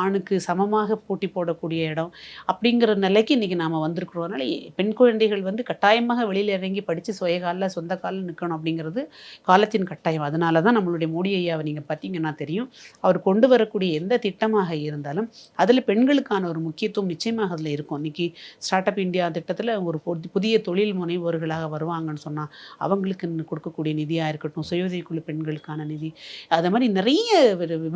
ஆணுக்கு சமமாக போட்டி போடக்கூடிய இடம் அப்படிங்கிற நிலைக்கு இன்றைக்கி நாம் வந்திருக்கிறோம். அதனால் பெண் குழந்தைகள் வந்து கட்டாயமாக வெளியில் இறங்கி படித்து சுய காலில் சொந்த காலில் நிற்கணும் அப்படிங்கிறது காலத்தின் கட்டாயம். அதனால தான் நம்மளுடைய மோடி ஐயாவை நீங்கள் பார்த்தீங்கன்னா தெரியும். அவர் கொண்டு வரக்கூடிய எந்த திட்டமாக இருந்தாலும் அதில் பெண்களுக்கான ஒரு முக்கியத்துவம் நிச்சயமாக அதில் இருக்கும். இன்னைக்கு ஸ்டார்ட் அப் இந்தியா திட்டத்தில் ஒரு புதிய தொழில் முனைவோர்களாக வருவாங்கன்னு சொன்னால் அவங்களுக்கு கொடுக்கக்கூடிய நிதியாக இருக்கட்டும் சுயஉதவிக்குழு பெண்களுக்கான நிதி அதை மாதிரி நிறைய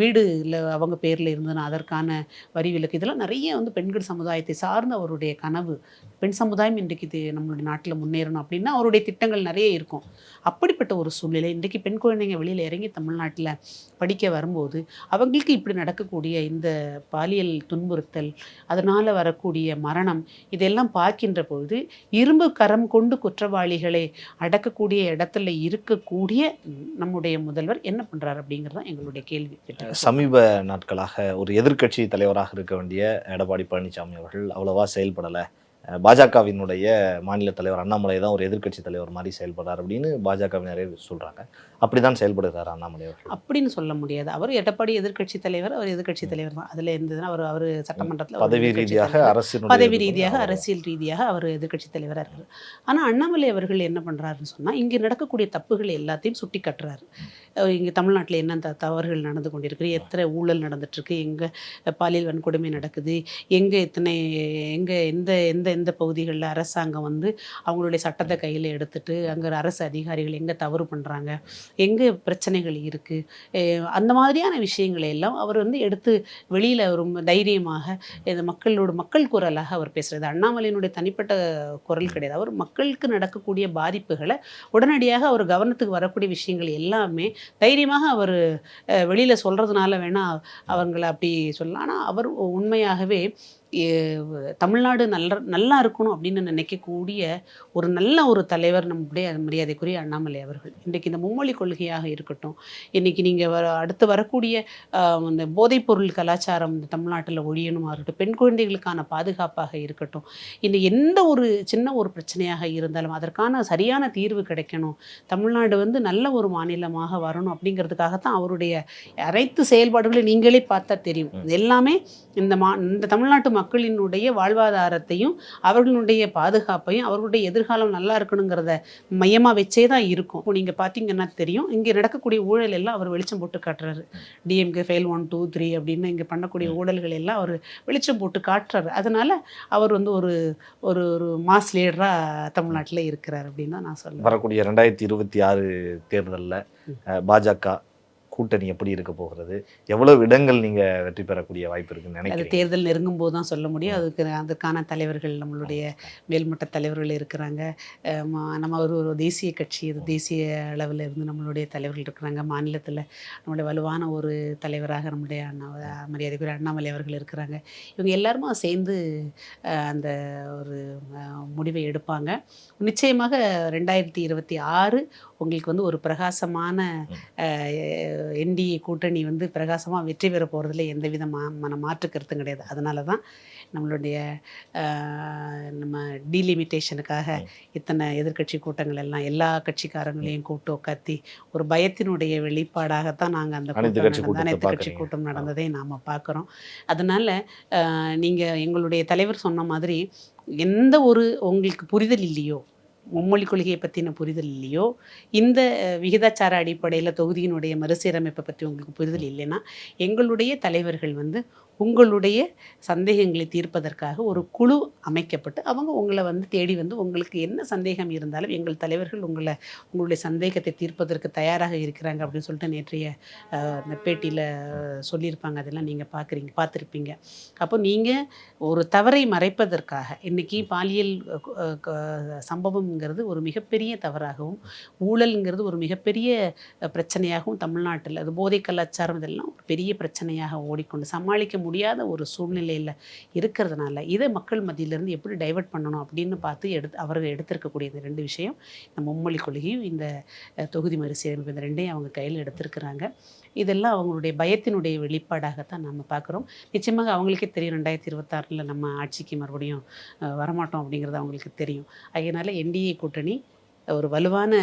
வீடு இல்லை அவங்க பேரில் இருந்ததுன்னா அதற்கான வரி விலக்கு இதெல்லாம் நிறைய வந்து பெண்கள் சமுதாயத்தை சார்ந்த அவருடைய கனவு. பெண் சமுதாயம் இன்றைக்கு இது நம்மளுடைய நாட்டில் முன்னேறணும் அப்படின்னா அவருடைய திட்டங்கள் நிறைய இருக்கும். அப்படிப்பட்ட ஒரு சூழ்நிலை இன்றைக்கு பெண் குழந்தைங்க வெளியில் இறங்கி தமிழ்நாட்டில் படிக்க வரும்போது அவங்களுக்கு இப்படி நடக்கக்கூடிய இந்த பாலியல் துன்புறுத்தல் அதனால் வரக்கூடிய மரணம் இதெல்லாம் பார்க்கின்ற பொழுது இரும்பு கரம் கொண்டு குற்றவாளிகளை அடக்கக்கூடிய இடத்துல இருக்கக்கூடிய நம்முடைய முதல்வர் என்ன பண்ணுறார் அப்படிங்கிறது தான் எங்களுடைய கேள்வி சமீப நாட்களாக ஒரு எதிர்க்கட்சி தலைவராக இருக்க வேண்டிய எடப்பாடி பழனிசாமி அவர்கள் அவ்வளவா செயல்படலை. பாஜகவினுடைய மாநில தலைவர் அண்ணாமலை தான் ஒரு எதிர்க்கட்சி தலைவர் மாதிரி செயல்படுறார் அப்படின்னு பாஜகவினரே சொல்றாங்க. அப்படிதான் செயல்படுகிறார் அண்ணாமலை அவர்கள். அப்படின்னு சொல்ல முடியாது. அவர் எடப்பாடி எதிர்க்கட்சி தலைவர் அவர் எதிர்க்கட்சி தலைவர் தான். அதுல இருந்ததுன்னா அவர் அவர் சட்டமன்றத்தில் பதவி ரீதியாக. அரசினுடைய பதவி ரீதியாக அரசியல் ரீதியாக அவர் எதிர்க்கட்சி தலைவராக இருக்கார். ஆனால் அண்ணாமலை அவர்கள் என்ன பண்ணுறாருன்னு சொன்னால் இங்கே நடக்கக்கூடிய தப்புகள் எல்லாத்தையும் சுட்டி காட்டுறாரு. இங்கே தமிழ்நாட்டில் என்ன த தவறுகள் நடந்து கொண்டிருக்கு எத்தனை ஊழல் நடந்துட்டுருக்கு எங்கே பாலியல் வன்கொடுமை நடக்குது எங்கே எத்தனை எங்கே எந்த எந்த எந்த பகுதிகளில் அரசாங்கம் வந்து அவங்களுடைய சட்டத்தை கையில் எடுத்துட்டு அங்கே அரசு அதிகாரிகள் எங்கே தவறு பண்ணுறாங்க எங்கே பிரச்சனைகள் இருக்குது அந்த மாதிரியான விஷயங்களை எல்லாம் அவர் வந்து எடுத்து வெளியில் ரொம்ப தைரியமாக இந்த மக்களோட மக்கள் குரலாக அவர் பேசுறது அண்ணாமலையினுடைய தனிப்பட்ட குரல் கிடையாது. அவர் மக்களுக்கு நடக்கக்கூடிய பாதிப்புகளை உடனடியாக அவர் கவனத்துக்கு வரக்கூடிய விஷயங்கள் எல்லாமே தைரியமாக அவர் வெளியில் சொல்கிறதுனால வேணால் அவங்கள அப்படி சொல்லலாம். ஆனால் அவர் உண்மையாகவே தமிழ்நாடு நல்ல நல்லா இருக்கணும் அப்படின்னு நினைக்கக்கூடிய ஒரு நல்ல ஒரு தலைவர் நம்முடைய மரியாதைக்குரிய அண்ணாமலை அவர்கள். இன்றைக்கு இந்த மும்மொழி கொள்கையாக இருக்கட்டும் இன்னைக்கு நீங்கள் வர அடுத்து வரக்கூடிய இந்த போதைப்பொருள் கலாச்சாரம் இந்த தமிழ்நாட்டில் ஒழியணுமா இருக்கட்டும் பெண் குழந்தைகளுக்கான பாதுகாப்பாக இருக்கட்டும் இன்னும் எந்த ஒரு சின்ன ஒரு பிரச்சனையாக இருந்தாலும் அதற்கான சரியான தீர்வு கிடைக்கணும் தமிழ்நாடு வந்து நல்ல ஒரு மாநிலமாக வரணும் அப்படிங்கிறதுக்காகத்தான் அவருடைய அனைத்து செயல்பாடுகளையும் நீங்களே பார்த்தா தெரியும். எல்லாமே இந்த மா இந்த தமிழ்நாட்டு மக்களினுடைய வாழ்வாதாரத்தையும் அவர்களுடைய பாதுகாப்பையும் அவர்களுடைய எதிர்காலம் நல்லா இருக்கணுங்கிறத மையமாக வச்சே தான் இருக்கும். இப்போ நீங்கள் பார்த்தீங்கன்னா தெரியும் இங்கே நடக்கக்கூடிய ஊழல் எல்லாம் அவர் வெளிச்சம் போட்டு காட்டுறாரு. DMK fail one two three அப்படின்னு இங்கே பண்ணக்கூடிய ஊழல்கள் எல்லாம் அவர் வெளிச்சம் போட்டு காட்டுறாரு. அதனால அவர் வந்து ஒரு ஒரு ஒரு மாஸ் லீடராக தமிழ்நாட்டில் இருக்கிறார் அப்படின்னு தான் நான் சொல்லுவேன். வரக்கூடிய ரெண்டாயிரத்தி இருபத்தி ஆறு தேர்தலில் பாஜக கூட்டணி எப்படி இருக்க போகிறது? எவ்வளவு இடங்கள் நீங்க வெற்றி பெறக்கூடிய வாய்ப்பு இருக்குன்னு அது நினைக்கிறீங்க? தேர்தல் நெருங்கும் போது தான் சொல்ல முடியும். அதுக்கு அதுக்கான தலைவர்கள் நம்மளுடைய மேல்மட்ட தலைவர்கள் இருக்கிறாங்க. நம்ம ஒரு ஒரு தேசிய கட்சி இது தேசிய அளவில் இருந்து நம்மளுடைய தலைவர்கள் இருக்கிறாங்க. மாநிலத்தில் நம்மளுடைய வலுவான ஒரு தலைவராக நம்முடைய அண்ணா மரியாதைக்குரிய அண்ணாமலை அவர்கள் இருக்கிறாங்க. இவங்க எல்லாருமா சேர்ந்து அந்த ஒரு முடிவை எடுப்பாங்க. நிச்சயமாக ரெண்டாயிரத்தி இருபத்தி ஆறு உங்களுக்கு வந்து ஒரு பிரகாசமான என்டிஏ கூட்டணி வந்து பிரகாசமாக வெற்றி பெற போகிறதுல எந்த வித மா மன மாற்று கருத்தும் கிடையாது. அதனால தான் நம்மளுடைய நம்ம டீலிமிட்டேஷனுக்காக இத்தனை எதிர்க்கட்சி கூட்டங்கள் எல்லாம் எல்லா கட்சிக்காரங்களையும் கூப்பிட்டு உட்காத்தி ஒரு பயத்தினுடைய வெளிப்பாடாகத்தான் நாங்கள் அந்த கூட்டம் அனைத்து கட்சி. கூட்டம் நடந்ததை நாம் பார்க்குறோம். அதனால அஹ், நீங்க எங்களுடைய தலைவர் சொன்ன மாதிரி எந்த ஒரு உங்களுக்கு புரிதல் இல்லையோ மும்மொழி கொள்கையை பற்றின புரிதல் இல்லையோ? இந்த விகிதாச்சார அடிப்படையில் தொகுதியினுடைய மறுசீரமைப்பை பற்றி உங்களுக்கு புரிதல் இல்லைன்னா எங்களுடைய தலைவர்கள் வந்து உங்களுடைய சந்தேகங்களை தீர்ப்பதற்காக ஒரு குழு அமைக்கப்பட்டு அவங்க உங்களை வந்து தேடி வந்து உங்களுக்கு என்ன சந்தேகம் இருந்தாலும் எங்கள் தலைவர்கள் உங்களை உங்களுடைய சந்தேகத்தை தீர்ப்பதற்கு தயாராக இருக்கிறாங்க அப்படின்னு சொல்லிட்டு நேற்றைய பேட்டியில் சொல்லியிருப்பாங்க. அதெல்லாம் நீங்கள் பார்க்குறீங்க பார்த்துருப்பீங்க. அப்போ நீங்கள் ஒரு தவறை மறைப்பதற்காக இன்றைக்கி பாலியல் க- சம்பவம்ங்கிறது ஒரு மிகப்பெரிய தவறாகவும் ஊழல்ங்கிறது ஒரு மிகப்பெரிய பிரச்சனையாகவும் தமிழ்நாட்டில் அது போதை கலாச்சாரம் இதெல்லாம் ஒரு பெரிய பிரச்சனையாக ஓடிக்கொண்டு சமாளிக்க முடியாத ஒரு சூழ்நிலையில் இருக்கிறதுனால இதை மக்கள் மத்தியிலேருந்து எப்படி டைவர்ட் பண்ணணும் அப்படின்னு பார்த்து எடுத்து அவர்கள் எடுத்திருக்கக்கூடிய இந்த ரெண்டு விஷயம். இந்த மும்மொழி கொள்கையும் இந்த தொகுதி மறுசீரமைப்பு இந்த ரெண்டையும் அவங்க கையில் எடுத்திருக்கிறாங்க. இதெல்லாம் அவங்களுடைய பயத்தினுடைய வெளிப்பாடாகத்தான் நம்ம பார்க்குறோம். நிச்சயமாக அவங்களுக்கே தெரியும் ரெண்டாயிரத்தி இருபத்தாறில் நம்ம ஆட்சிக்கு மறுபடியும் வரமாட்டோம் அப்படிங்கிறது அவங்களுக்கு தெரியும். அதனால் என்டிஏ கூட்டணி ஒரு வலுவான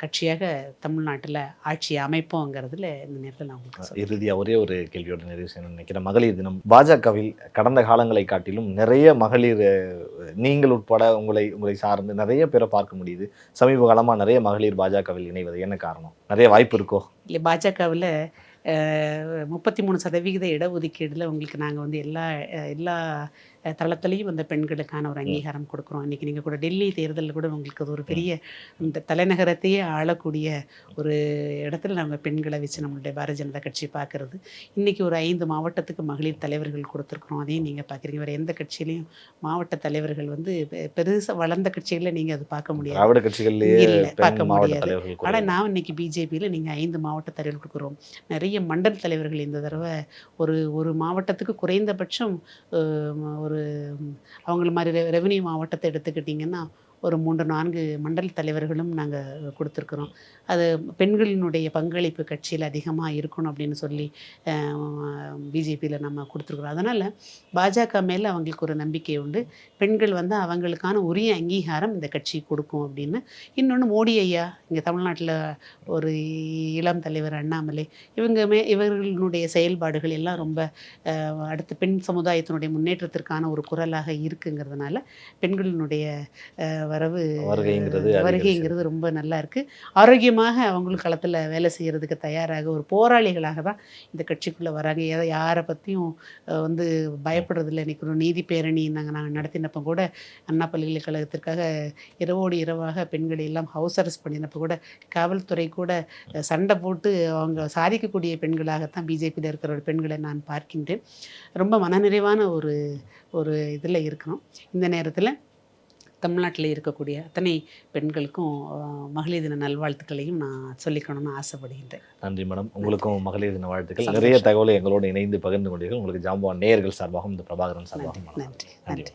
கட்சியாக தமிழ்நாட்டில் ஆட்சி அமைப்போங்கிறதுல இந்த நேரத்தில் நான் உங்களுக்கு சொல்றேன். இறுதியா ஒரே ஒரு கேள்வியோட நிறைவு செய்யணும்னு நினைக்கிறேன். மகளிர் தினம் பாஜகவில் கடந்த காலங்களை காட்டிலும் நிறைய மகளிர் நீங்கள் உட்பட உங்களை உங்களை சார்ந்து நிறைய பேரை பார்க்க முடியுது. சமீப காலமா நிறைய மகளிர் பாஜகவில் இணைவது என்ன காரணம்? நிறைய வாய்ப்பு இருக்கோ? இல்லை பாஜகவில் முப்பத்தி மூணு சதவிகித இடஒதுக்கீடில் உங்களுக்கு நாங்கள் வந்து எல்லா எல்லா தளத்துலேயும் அந்த பெண்களுக்கான ஒரு அங்கீகாரம் கொடுக்குறோம். இன்றைக்கி நீங்கள் கூட டெல்லி தேர்தலில் கூட உங்களுக்கு அது ஒரு பெரிய இந்த தலைநகரத்தையே ஆளக்கூடிய ஒரு இடத்துல நம்ம பெண்களை வச்சு நம்மளுடைய பாரதிய ஜனதா கட்சி பார்க்குறது. இன்றைக்கி ஒரு ஐந்து மாவட்டத்துக்கு மகளிர் தலைவர்கள் கொடுத்துருக்குறோம். அதையும் நீங்கள் பார்க்குறீங்க. வேறு எந்த கட்சியிலையும் மாவட்ட தலைவர்கள் வந்து பெருசாக வளர்ந்த கட்சிகளில் நீங்கள் அது பார்க்க முடியாது. திராவிட கட்சிகள்லயே இல்ல, பார்க்க முடியாது. ஆனால். நான் இன்னைக்கு பிஜேபியில் நீங்கள் ஐந்து மாவட்ட தலைவர்கள் கொடுக்குறோம். நிறைய மண்டல் தலைவர்கள் இந்த தடவை ஒரு ஒரு மாவட்டத்துக்கு குறைந்தபட்சம் அஹ், ஒரு அவங்கள மாதிரி ரெ ரெவன்யூ மாவட்டத்தை எடுத்துக்கிட்டிங்கன்னா ஒரு மூன்று நான்கு மண்டல தலைவர்களும் நாங்கள் கொடுத்துருக்குறோம். அது பெண்களினுடைய பங்களிப்பு கட்சியில் அதிகமாக இருக்கணும் அப்படின்னு சொல்லி பிஜேபியில் நம்ம கொடுத்துருக்குறோம். அதனால் பாஜக மேலே அவங்களுக்கு ஒரு நம்பிக்கை உண்டு. பெண்கள் வந்து அவங்களுக்கான உரிய அங்கீகாரம் இந்த கட்சி கொடுக்கும் அப்படின்னு. இன்னொன்று மோடி ஐயா இங்கே தமிழ்நாட்டில் ஒரு இளம் தலைவர் அண்ணாமலை இவங்க மே இவர்களுடைய செயல்பாடுகள் எல்லாம் ரொம்ப அடுத்த பெண் சமுதாயத்தினுடைய முன்னேற்றத்திற்கான ஒரு குரலாக இருக்குங்கிறதுனால பெண்களினுடைய வரவு வருகைங்கிறது வருகைங்கிறது ரொம்ப நல்லா இருக்கு. ஆரோக்கியமாக அவங்களும் களத்தில் வேலை செய்யறதுக்கு தயாராக ஒரு போராளிகளாக தான் இந்த கட்சிக்குள்ளே வராங்க. எதை யாரை பற்றியும் வந்து பயப்படுறதில்ல. ஒரு நீதி பேரணி நாங்கள் நாங்கள் நடத்தினப்போ கூட அண்ணா பல்கலைக்கழகத்திற்காக இரவோடு இரவாக பெண்களை எல்லாம் ஹவுஸ் அரெஸ்ட் பண்ணினப்போ கூட காவல்துறை கூட சண்டை போட்டு அவங்க சாதிக்கக்கூடிய பெண்களாகத்தான் பிஜேபியில் இருக்கிற ஒரு பெண்களை நான் பார்க்கின்றேன். ரொம்ப மனநிறைவான ஒரு ஒரு இதில் இருக்கிறோம் இந்த நேரத்தில் தமிழ்நாட்டில் இருக்கக்கூடிய அத்தனை பெண்களுக்கும் மகளிர் தின நல்வாழ்த்துக்களையும் நான் சொல்லிக்கணும்னு ஆசைப்படுகின்றேன். நன்றி மேடம். உங்களுக்கும் மகளிர் தின வாழ்த்துக்கள். நிறைய தகவலை எங்களோடு இணைந்து பகிர்ந்து கொண்டீர்கள். உங்களுக்கு ஜாம்பவான் நேயர்கள் சார்பாகவும் இந்த பிரபாகரன் சார்பாகவும் நன்றி. நன்றி